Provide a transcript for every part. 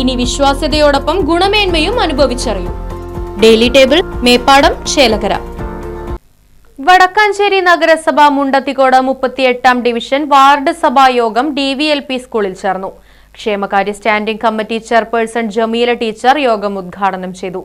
ഇനി വിശ്വാസ്യതയോടൊപ്പം ഗുണമേന്മയും അനുഭവിച്ചറിയൂ. ഡെയിലി ടേബിൾ മേപ്പാടം ചേലകര വടക്കാഞ്ചേരി നഗരസഭ മുണ്ടത്തിക്കോട് മുപ്പത്തിയെട്ടാം ഡിവിഷൻ വാർഡ് സഭാ യോഗം ഡി വി എൽ പി സ്കൂളിൽ ചേർന്നു. ക്ഷേമകാര്യ standing committee chairperson Jameela teacher യോഗം ഉദ്ഘാടനം ചെയ്തു.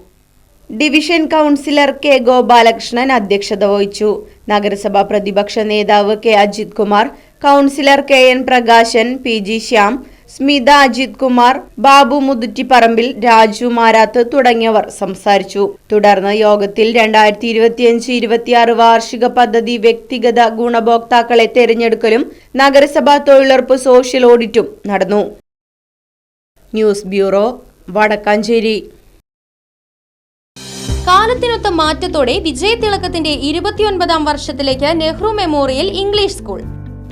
ഡിവിഷൻ കൗൺസിലർ കെ ഗോപാലകൃഷ്ണൻ അധ്യക്ഷത വഹിച്ചു. നഗരസഭാ പ്രതിപക്ഷ നേതാവ് K Ajith Kumar councillor K N Prakashan P G Shyam Smitha Ajith Kumar Babu Muthuttiparambil Raju Marath തുടങ്ങിയവർ സംസാരിച്ചു. തുടർന്ന് യോഗത്തിൽ രണ്ടായിരത്തി ഇരുപത്തിയഞ്ച് ഇരുപത്തിയാറ് വാർഷിക പദ്ധതി വ്യക്തിഗത ഗുണഭോക്താക്കളെ തെരഞ്ഞെടുക്കലും നഗരസഭാ തൊഴിലുറപ്പ് സോഷ്യൽ ഓഡിറ്റും നടന്നു. News bureau Vadakkanchery. കാലത്തിനൊത്ത മാറ്റത്തോടെ വിജയതിളക്കത്തിന്റെ ഇരുപത്തിയൊൻപതാം വർഷത്തിലേക്ക് നെഹ്റു മെമ്മോറിയൽ ഇംഗ്ലീഷ് സ്കൂൾ.